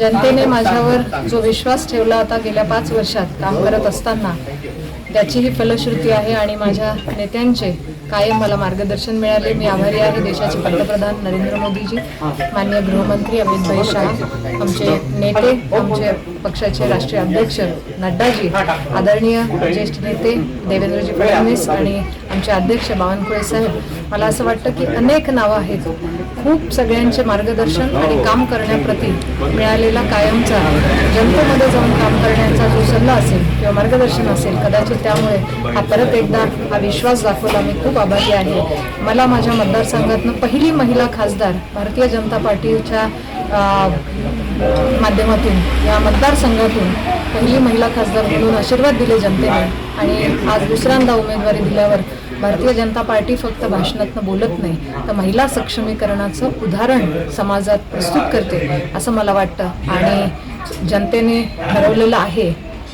जनतेने माझ्यावर जो विश्वास ठेवला होता गेल्या पाच वर्षात काम करत असताना त्याची ही फलश्रुती आहे आणि माझ्या नेत्यांचे कायम मला मार्गदर्शन मिळाले. मी आभारी आहे. देशाचे पंतप्रधान नरेंद्र मोदीजी मान्य गृहमंत्री अमित भाई शाह आमचे नेते आमचे पक्षाचे राष्ट्रीय अध्यक्ष नड्डाजी आदरणीय ज्येष्ठ नेते देवेंद्रजी फडणवीस आणि आमचे अध्यक्ष बावनकुळे साहेब. मला असं वाटतं की अनेक नावं आहेत. खूप सगळ्यांचे मार्गदर्शन आणि काम करण्याप्रती मिळालेला कायमचा जनतेमध्ये जाऊन काम करण्याचा सल्ला असेल किंवा मार्गदर्शन असेल कदाचित त्यामुळे हा परत एकदा हा विश्वास दाखवला. मी खूप आभारी आहे. मला माझ्या मतदारसंघातनं पहिली महिला खासदार भारतीय जनता पार्टीच्या माध्यमातून या मतदारसंघातून पहिली महिला खासदार म्हणून आशीर्वाद दिले जनतेने. आणि आज दुसऱ्यांदा उमेदवारी दिल्यावर भारतीय जनता पार्टी फक्त भाषणातनं बोलत नाही तर महिला सक्षमीकरणाचं उदाहरण समाजात प्रस्तुत करते असं मला वाटतं. आणि जनतेने ठरवलेलं आहे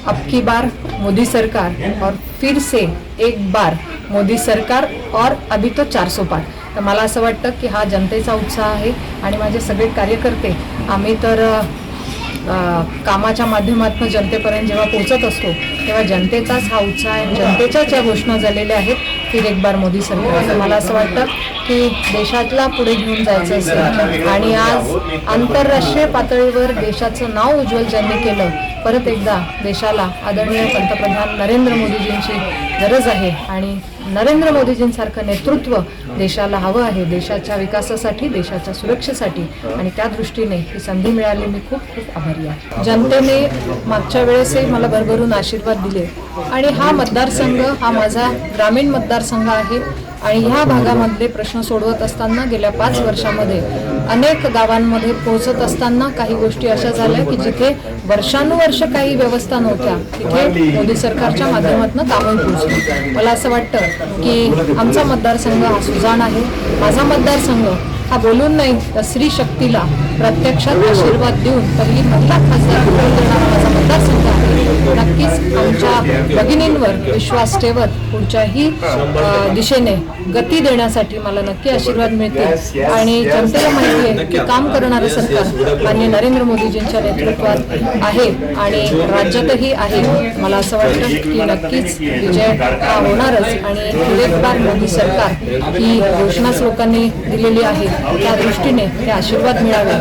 अब की बार मोदी सरकार और फिर से एक बार मोदी सरकार और अभी तो चार सौ पार. तर मला असं वाटतं की हा जनतेचा उत्साह आहे आणि माझे सगळे कार्यकर्ते आम्ही तर कामाच्या माध्यमातून जनतेपर्यंत जेव्हा पोहोचत असतो तेव्हा जनतेचाच हा उत्साह आहे जनतेच्याच या घोषणा झालेल्या आहेत. फिर एक बार मोदी सरकार मला असं वाटतं की देशातला पुढे घेऊन जायचं असेल. आणि आज आंतरराष्ट्रीय पातळीवर देशाचं नाव उज्ज्वल ज्यांनी केलं परत एकदा देशाला आदरणीय पंतप्रधान नरेंद्र मोदीजींची गरज आहे. आणि नरेंद्र मोदीजींसारखं नेतृत्व देशाला हवं आहे देशाच्या विकासासाठी देशाच्या सुरक्षेसाठी. आणि त्या दृष्टीने ही संधी मिळाली. मी खूप खूप आभारी आहे. जनतेने मागच्या वेळेसही मला भरभरून आशीर्वाद दिले. आणि हा मतदारसंघ हा माझा ग्रामीण मतदारसंघ आहे. आणि ह्या भागामधले प्रश्न सोडवत असताना गेल्या पाच वर्षामध्ये अनेक गावांमध्ये पोहोचत असताना काही गोष्टी अशा झाल्या की जिथे वर्षानुवर्ष काही व्यवस्था नव्हत्या तिथे मोदी सरकारच्या माध्यमातून कामं पोहोचली. मला असं वाटतं की आमचा मतदारसंघ हा सुजाण आहे. माझा मतदारसंघ हा बोलून नाही तर स्त्री शक्तीला प्रत्यक्षात आशीर्वाद देऊन पहिली महिला खासदार निवडून देणारा माझा मतदारसंघ आहे नक्कीच आमच्या भगिनींवर विश्वास ठेवत पुढच्याही दिशेने गती देण्यासाठी मला नक्की आशीर्वाद मिळतील. आणि जनतेला माहिती आहे की काम करणारं सरकार माननीय नरेंद्र मोदीजींच्या नेतृत्वात आहे आणि राज्यातही आहे. मला असं वाटतं की नक्कीच विजय हा होणारच आणि फिर एक बार मोदी सरकार ही घोषणाच लोकांनी दिलेली आहे. त्या दृष्टीने ते आशीर्वाद मिळावे.